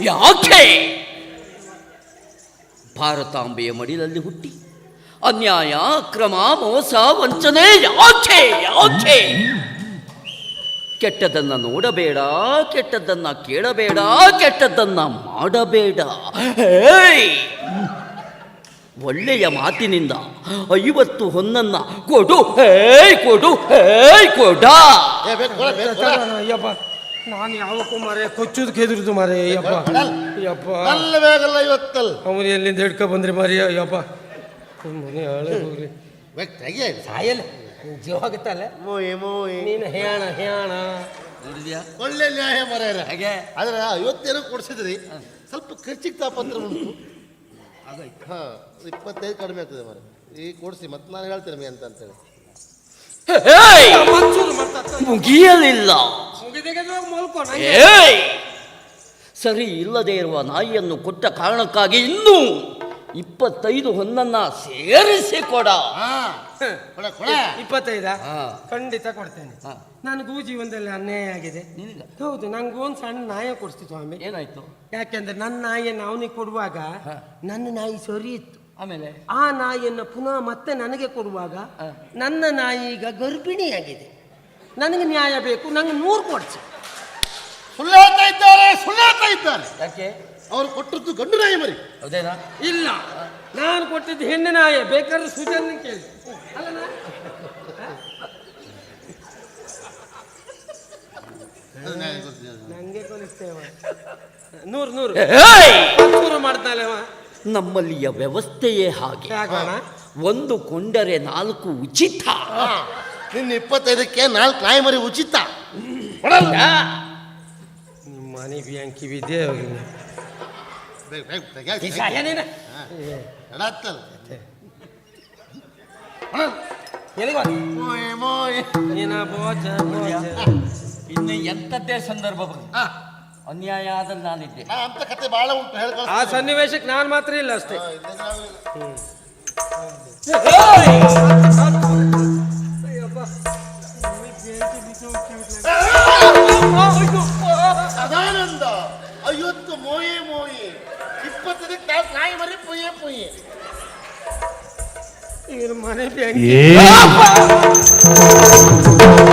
ಯಾಕೆ? ಭಾರತಾಂಬೆಯ ಮಡಿಲಲ್ಲಿ ಹುಟ್ಟಿ. ಅನ್ಯಾಯ ಅಕ್ರಮ ಮೋಸ ವಂಚನೆ ಯಾಕೆ? ಯಾಕೆ? ಕೆಟ್ಟದನ್ನ ನೋಡಬೇಡ ಕೆಟ್ಟದ್ದನ್ನ ಕೇಳಬೇಡ ಕೆಟ್ಟದ್ದನ್ನ ಮಾಡಬೇಡ. ಒಳ್ಳೆಯ ಮಾತಿನಿಂದ ಐವತ್ತು ಹೊನ್ನನ್ನ ಕೊಡು. ಹೇ ಕೊಡು ಹೇ ಕೊಡ. ನಾನು ಯಾವಕ್ಕೂ ಮಾರೆ ಕೊಚ್ಚುದು ಕೆದ್ರದು ಮಾರೆ ಅಯ್ಯಪ್ಪ. ಅಯ್ಯಪ್ಪ. ಅಲ್ಲ ಬೇಕಲ್ಲ ಇವತ್ತಲ್ಲ ಅವನು ಎಲ್ಲಿಂದ ಹಿಡ್ಕೊ ಬಂದ್ರಿ ಮಾರಿ ಅಯ್ಯಪ್ಪ. ಮನೆ ಹಾಳೆ ಹೋಗ್ರಿ. ತೆಗಿಯ ಸಾಯಲ್ಲ. ಜೀವ ಆಗುತ್ತಲ್ಲ ಮೋಯಿ ಮೋಯಿ. ನೀನು ಹೇಳ ಹೇಳ. ಒಳ್ಳೆ ನ್ಯಾಯ ಮರ್ಯಾರ ಹಾಗೆ? ಆದ್ರೆ ಐವತ್ತೇನೋ ಕೊಡ್ಸಿದ್ರಿ. ಸ್ವಲ್ಪ ಖರ್ಚಿಗೆ ತಾಪತ್ರ ಉಂಟು. ಹಾಂ ಇಪ್ಪತ್ತೈದು ಕಡಿಮೆ ಆಗ್ತದೆ ಮರ. ಈ ಕೊಡಿಸಿ ಮತ್ತೆ ನಾನು ಹೇಳ್ತೇನೆ ಮೇ ಅಂತ ಅಂತೇಳಿ ಹೇಯ್! ಮುಗಿಯಲಿಲ್ಲ ಮಲ್ಕೋ ಏಯ್! ಸರಿ ಇಲ್ಲದೆ ಇರುವ ನಾಯಿಯನ್ನು ಕೊಟ್ಟ ಕಾರಣಕ್ಕಾಗಿ ಇನ್ನೂ ಇಪ್ಪತ್ತೈದು ಹೊನ್ನನ್ನ ಸೇರಿಸಿ ಕೊಡ. ಹಾ ಕೊಡ ಕೊಡ. ಇಪ್ಪತ್ತೈದ? ಹಾ. ಖಂಡಿತ ಕೊಡ್ತೇನೆ. ನನಗೂ ಜೀವನದಲ್ಲಿ ಅನ್ಯಾಯ ಆಗಿದೆ. ಹೌದು ನಂಗೂ ಒಂದು ಸಣ್ಣ ನಾಯ ಕೊಡಿಸ್ತು ಸ್ವಾಮಿ. ಏನಾಯ್ತು? ಯಾಕೆಂದ್ರೆ ನನ್ನ ನಾಯಿಯನ್ನು ಅವನಿಗೆ ಕೊಡುವಾಗ. ನನ್ನ ನಾಯಿ ಸರಿ ಇತ್ತು. ಆಮೇಲೆ? ಆ ನಾಯಿಯನ್ನು ಪುನಃ ಮತ್ತೆ ನನಗೆ ಕೊಡುವಾಗ. ನನ್ನ ನಾಯಿ ಈಗ ಗರ್ಭಿಣಿಯಾಗಿದೆ. ನನಗೆ ನ್ಯಾಯ ಬೇಕು ನಂಗೆ ನೂರು ಕೊಡ್ಸಿ. ಸುಳ್ಳು ಹೇಳ್ತಾ ಇದ್ದಾರೆ ಸುಳ್ಳು ಹೇಳ್ತಾ ಇದ್ದಾರೆ. ಯಾಕೆ? ಅವ್ರು ಕೊಟ್ಟಿದ್ದು ಗಂಡು ನಾಯಿ ಮರಿ. ಹೌದೇನಾ? ಇಲ್ಲ ನಾನು ಕೊಟ್ಟಿದ್ದು ಹೆಣ್ಣು ನಾಯಿ ಬೇಕಾದ್ರೆ ಸುಜನ್ ಕೇಳಿ ಅಲ್ಲ. ನಂಗೆ ಕೊಲಿಸ್ತೇವ ನೂರು ನೂರು. ಮಾಡ್ತಾಳೆ ನಮ್ಮಲ್ಲಿಯ ವ್ಯವಸ್ಥೆಯೇ ಹಾಗೆ. ಒಂದು ಕೊಂಡರೆ ನಾಲ್ಕು ಉಚಿತ. ನಿನ್ನ ಇಪ್ಪತ್ತೈದಕ್ಕೆ ನಾಲ್ಕು ನಾಯಿ ಮರಿ ಉಚಿತ. ಕೊಡಲ್ಲ. ನಿಮ್ಮ ಮನೆ ಬಿದ್ದೆ ನೀನ? ಬೋಚ ಬೋಚ. ಇನ್ನು ಎಂಥದ್ದೇ ಸಂದರ್ಭ ಹಾ. ಅನ್ಯಾಯ ಆದ್ರೆ ನಾನಿದ್ದೆ. ಅಂತ ಕತೆ ಬಹಳ ಉಂಟು ಹೇಳ್ಕೊ ಆ ಸನ್ನಿವೇಶಕ್ಕೆ ನಾನು ಮಾತ್ರ ಇಲ್ಲ ಅಷ್ಟೇ. ಅದಾನಂದ ಐವತ್ತು ಮೋಯೆ ಮೋಯಿ ಇಪ್ಪತ್ತೈದಕ್ಕೆ ನಾಲ್ಕು ನಾಯಿ ಮರಿ ಪುಯ್ಯೆ ಪುಯ್ಯೆ ಇವ್ರ ಮನೆ ಬ್ಯಾಂಕಿ